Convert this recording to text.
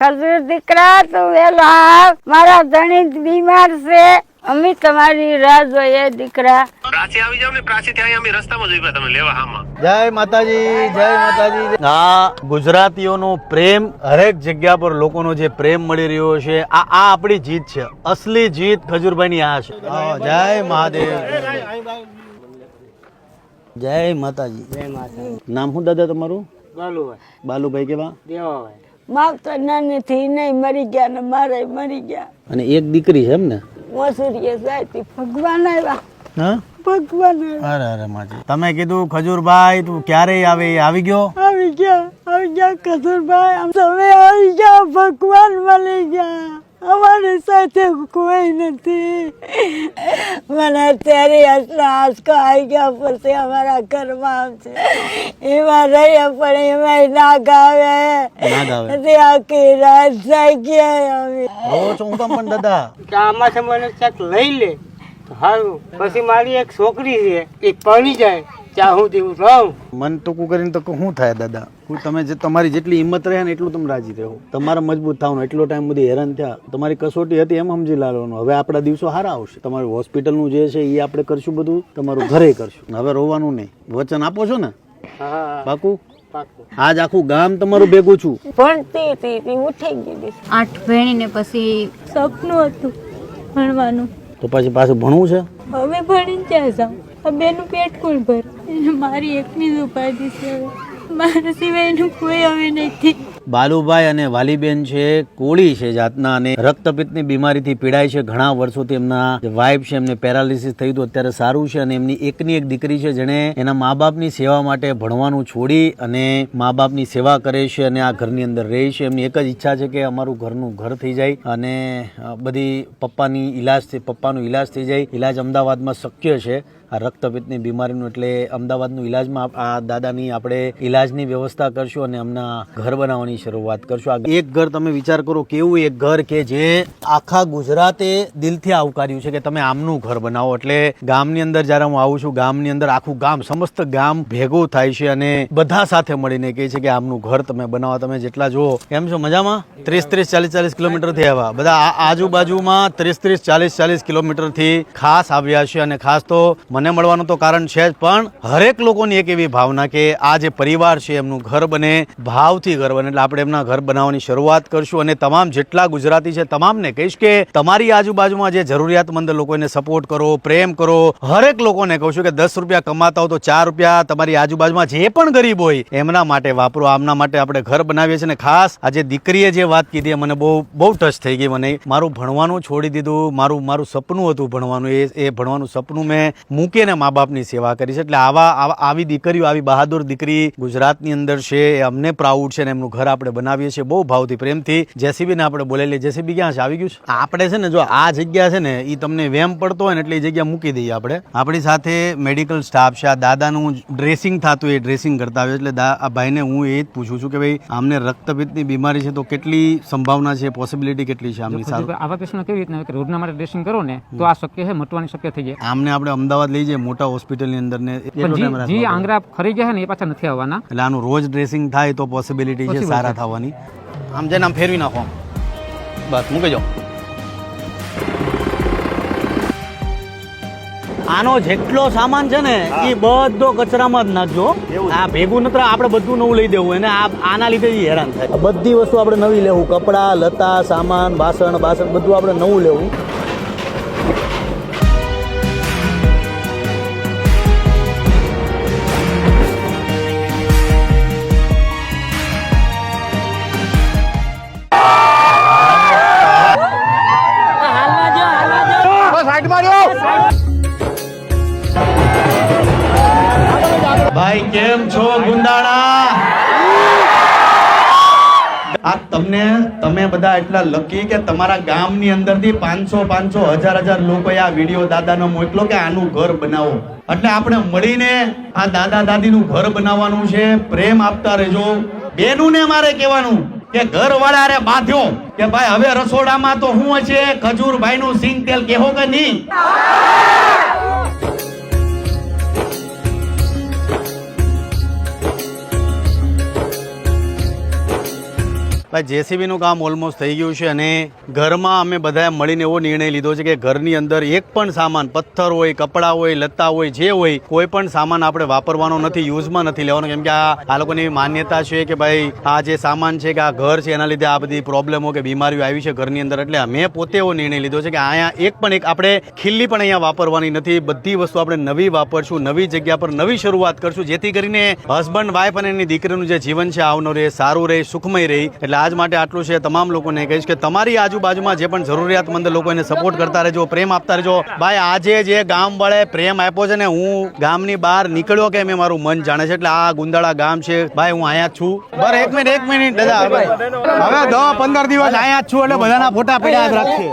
ખજૂર દીકરા તું વેલો આવ. મારા ધણી બીમાર છે. અમે તમારી રાહ જોઈએ દીકરા. પ્રાચી આવી જાવ ને પ્રાચી ત્યાં અમે રસ્તામાં જોઈ તમે લેવા હામાં. જય માતાજી જય માતાજી. આ ગુજરાતીઓનો પ્રેમ હરેક જગ્યા પર લોકોનો જે પ્રેમ મળી રહ્યો છે આ આ આપણી જીત છે. અસલી જીત ખજૂરભાઈની આ છે. જય મહાદેવ. જય માતાજી. જય માતા નામ શું દાદા તમારું? બાલુભાઈ. બાલુભાઈ કેવા? દેવાભાઈ. માવતર નાની થી નહીં મરી ગયા ને મારે મરી ગયા. અને એક દીકરી છે એમ ને? મોસુરીએ સાહેબ ભગવાન આવ્યા હા? ભગવાન અરે અરે માજી. તમે કીધું ખજૂરભાઈ તું ક્યારે આવે આવી ગયો? આવી ગયા આવી ગયા ખજૂરભાઈ આમ તમે આવી ગયા ભગવાન મળી ગયા. અમારી સાથે કોઈ નથી. મને અત્યારે એટલા આંચકો આવી ગયા પછી અમારા ઘરમાં આવશે. એમાં રહીએ પણ એમાં ના ગાવે. તે આખી રાત જાગી અમે. હું પણ દાદા? આમાં આમાંથી મને ક્યાંક લઈ લે. તો સારું પછી મારી એક છોકરી છે એ પરણી જાય. ત્યાં હું રહું. મન ટૂંકું કરીને તો શું થાય દાદા? હું તમે જે તમારી જેટલી હિંમત રહે ને એટલું તમે રાજી રહો. તમારે મજબૂત થવાનું એટલો ટાઈમ બધી હેરાન થયા. તમારી કસોટી હતી એમ સમજી લાવવાનું. હવે આપણા દિવસો સારા આવશે. તમારું હોસ્પિટલનું જે છે એ આપણે કરશું બધું તમારું ઘરે કરશું. હવે રોવાનું નહીં. વચન આપો છો ને? હા. પાકું? આજ આખું ગામ તમારું ભેગું છું. પણ તે તે તે ઉઠી ગઈ આઠ ભણીને પછી સપનું હતું ભણવાનું. તો પછી પાછું ભણવું છે? હવે ભણીને ત્યાં જાઉં. આ બેનું પેટ કોણ ભર? મારી એકની જ ઉપાધિ છે. મારા સિવાય એનું કોઈ હવે નથી. બાલુભાઈ અને વાલીબેન છે, કોળી છે જાતના અને રક્તપિત્તની બીમારીથી પીડાય છે. ઘણા વર્ષોથી એમના વાઇફ છે, એમને પેરાલિસિસ થયું હતું અત્યારે સારું છે અને એમની એકની એક દીકરી છે જેણે એના મા બાપની સેવા માટે ભણવાનું છોડી અને મા બાપની સેવા કરે છે અને આ ઘરની અંદર રહે છે. એમની એક જ ઈચ્છા છે કે અમારું ઘરનું ઘર થઈ જાય અને બધી પપ્પાની થઈ પપ્પાનું ઈલાજ થઈ જાય. ઈલાજ અમદાવાદમાં શક્ય છે. આ રક્તપિત્તની બીમારીનું એટલે અમદાવાદનું ઇલાજમાં આ દાદાની આપણે ઇલાજની વ્યવસ્થા કરશું અને એમના ઘર બનાવવાની શરૂઆત કરશું. એક ઘર તમે વિચાર કરો કેવું એક ઘર કે જે આખા ગુજરાતે દિલથી આવકાર્યું છે કે તમે આમનું ઘર બનાવો. એટલે ગામની અંદર જ્યારે હું આવું છું, ગામની અંદર આખું ગામ, સમસ્ત ગામ ભેગું થાય છે અને બધા સાથે મળીને કહે છે કે આમનું ઘર તમે બનાવો. તમે જેટલા જુઓ, કેમ છો? મજામાં? ત્રીસ ત્રીસ, ચાલીસ ચાલીસ કિલોમીટરથી આવ્યા બધા આજુબાજુમાં ત્રીસ ત્રીસ, ચાલીસ ચાલીસ કિલોમીટરથી ખાસ આવ્યા છે અને ખાસ તો મને મળવાનું તો કારણ છે જ, પણ હરેક લોકોની એક એવી ભાવના કે આ જે પરિવાર છે, એમનું ઘર બને, ભાવથી ઘર બને, એટલે આપણે એમના ઘર બનાવવાની શરૂઆત કરશું અને તમામ જેટલા ગુજરાતી છે, તમામને કહીશ કે તમારી આજુબાજુમાં જે જરૂરિયાતમંદ લોકો એને સપોર્ટ કરો, પ્રેમ કરો, હરેક લોકોને કહું છું કે દસ રૂપિયા કમાતા હો તો ચાર રૂપિયા તમારી આજુબાજુમાં જે પણ ગરીબ હોય, એમના માટે વાપરો, આમના માટે આપણે ઘર બનાવીએ છીએ અને ખાસ આજે દીકરીએ જે વાત કીધી મને બહુ બહુ ટચ થઈ ગઈ મને. મારું ભણવાનું છોડી દીધું, મારું મારું સપનું હતું ભણવાનું, એ એ ભણવાનું સપનું મેં મૂકીને મા બાપની સેવા કરી છે. એટલે આવા આવા- દીકરીઓ આવી બહાદુર દીકરી ગુજરાતની અંદર છે એ અમને પ્રાઉડ છે ને એમનું ઘર આપણે બનાવીએ છીએ બહુ ભાવથી પ્રેમથી. જેસીબીને આપણે બોલેલી જેસીબી ક્યાં છે? આવી ગયું છે? આપણે છે ને જો આ જગ્યા છે ને એ તમને વેમ પડતો હોય ને એટલે એ જગ્યા મૂકી દઈએ આપણે. આપણી સાથે મેડિકલ સ્ટાફ છે. આ દાદાનું ડ્રેસિંગ થતું એ ડ્રેસિંગ કરતા આવે એટલે આ ભાઈને હું એ જ પૂછું છું કે ભાઈ આમને રક્તપિત્તની બીમારી છે તો કેટલી સંભાવના છે? પોસિબિલિટી કેટલી છે આમની સાથે આવા પેશન્ટ કેવી રીતના કે માટે ડ્રેસિંગ કરો ને તો આ શક્ય છે મટવાની શક્ય થઈ જાય. આમને આપણે અમદાવાદ લઈ જઈએ મોટા હોસ્પિટલની અંદર ને જે- આંગળા ખરી ગયા ને એ પાછા નથી આવવાના? એટલે આનું રોજ ડ્રેસિંગ થાય તો પોસિબિલિટી છે સારા થવાની. આમ જઈને આમ ફેરવી નાખો. બસ મૂકી જાઓ. આનો જેટલો સામાન છે ને એ બધો કચરામાં જ નાખજો. આ ભેગું નત્ર આપણે બધું નવું લઈ દેવું અને આના લીધે જ હેરાન થાય. બધી વસ્તુ આપણે નવી લેવું. કપડા લતા સામાન બાસણ બાસણ બધું આપણે નવું લેવું. કેમ છો ગુંડાણા? આ તમને, તમે બધા એટલા લકી કે તમારા ગામની અંદરથી પાંચસો પાંચસો, હજાર હજાર લોકોએ આ વીડિયો દાદાનો મોકલો કે આનું ઘર બનાવો. એટલે આપણે મળીને આ દાદા દાદીનું ઘર બનાવવાનું છે. પ્રેમ આપતા રહેજો. બેનું ને મારે કહેવાનું કે ઘર વાળા રે બાંધ્યો કે ભાઈ, હવે રસોડામાં તો હું છે ખજૂરભાઈ નું સિંગ તેલ કેહો કે નહીં? ભાઈ જેસીબી નું કામ ઓલમોસ્ટ થઈ ગયું છે અને ઘરમાં અમે બધાએ મળીને એવો નિર્ણય લીધો છે કે ઘરની અંદર એક પણ સામાન, પથ્થર હોય, કપડાં હોય, લત્તા હોય, જે હોય, કોઈ પણ સામાન આપણે વાપરવાનો નથી, યુઝમાં નથી લેવાનો. કેમ કે આ આ લોકોની માન્યતા છે કે ભાઈ, આ જે સામાન છે કે આ ઘર છે, એના લીધે આ બધી પ્રોબ્લેમો કે બીમારીઓ આવી છે ઘરની અંદર. એટલે મેં પોતે એવો નિર્ણય લીધો છે કે અહીંયા એક પણ એક આપણે ખીલ્લી પણ અહીંયા વાપરવાની નથી. બધી વસ્તુ આપણે નવી વાપરશું, નવી જગ્યા પર નવી શરૂઆત કરશું, જેથી કરીને હસબન્ડ વાઈફ અને એની દીકરીનું જે જીવન છે, આવનું રહે સારું રહે સુખમય રહે. એટલે આજ માટે આટલું છે. તમામ લોકોને કહીશ કે તમારી આજુબાજુમાં જે પણ જરૂરિયાતમંદ લોકો સપોર્ટ કરતા રહેજો, પ્રેમ આપતા રહેજો. ભાઈ, આજે જે ગામ વળે પ્રેમ આપ્યો છે ને, હું ગામની બહાર નીકળ્યો કે મેં મારું મન જાણે છે, એટલે આ ગુંદાળા ગામ છે. ભાઈ, હું અહીંયા છું. બરાબર એક મિનિટ એક મિનિટ, દાદા, હવે દસ પંદર દિવસ અહીંયા છું, એટલે બધાના ફોટા પડ્યા રાખીએ.